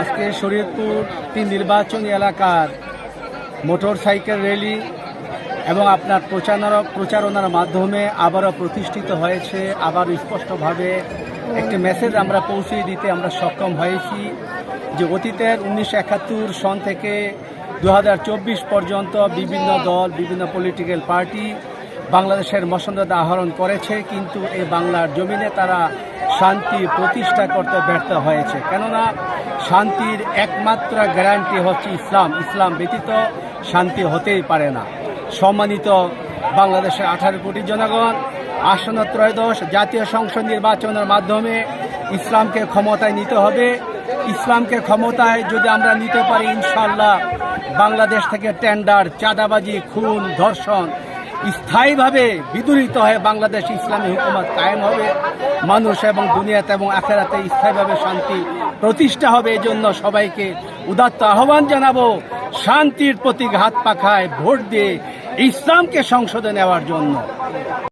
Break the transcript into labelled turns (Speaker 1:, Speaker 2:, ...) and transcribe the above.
Speaker 1: আজকে শরীয়তপুর তিন নির্বাচনী এলাকার মোটর সাইকেল র্যালি এবং আপনার প্রচারণা প্রচারণার মাধ্যমে আবারও প্রতিষ্ঠিত হয়েছে, আবার স্পষ্টভাবে একটি মেসেজ আমরা পৌঁছে দিতে আমরা সক্ষম হয়েছি যে অতীতের উনিশশো একাত্তর সন থেকে দু হাজার চব্বিশ পর্যন্ত বিভিন্ন দল, বিভিন্ন পলিটিক্যাল পার্টি বাংলাদেশের মসনদ আহরণ করেছে, কিন্তু এই বাংলার জমিনে তারা শান্তি প্রতিষ্ঠা করতে ব্যর্থ হয়েছে। কেননা শান্তির একমাত্র গ্যারান্টি হচ্ছে ইসলাম। ইসলাম ব্যতীত শান্তি হতেই পারে না। সম্মানিত বাংলাদেশের আঠারো কোটি জনগণ, আসন্ন ত্রয়োদশ জাতীয় সংসদ নির্বাচনের মাধ্যমে ইসলামকে ক্ষমতায় নিতে হবে। ইসলামকে ক্ষমতায় যদি আমরা নিতে পারি ইনশাল্লাহ বাংলাদেশ থেকে টেন্ডার, চাঁদাবাজি, খুন, ধর্ষণ স্থায়ীভাবে বিদুরিত হয়ে বাংলাদেশ ইসলামী হুকুমত কায়েম হবে। মানুষ এবং দুনিয়াতে এবং আখেরাতে স্থায়ীভাবে শান্তি প্রতিষ্ঠা হবে। এই জন্য সবাইকে উদাত্ত আহ্বান জানাব, শান্তির প্রতীক হাত পাখায় ভোট দিয়ে ইসলামকে সংসদে নেওয়ার জন্য।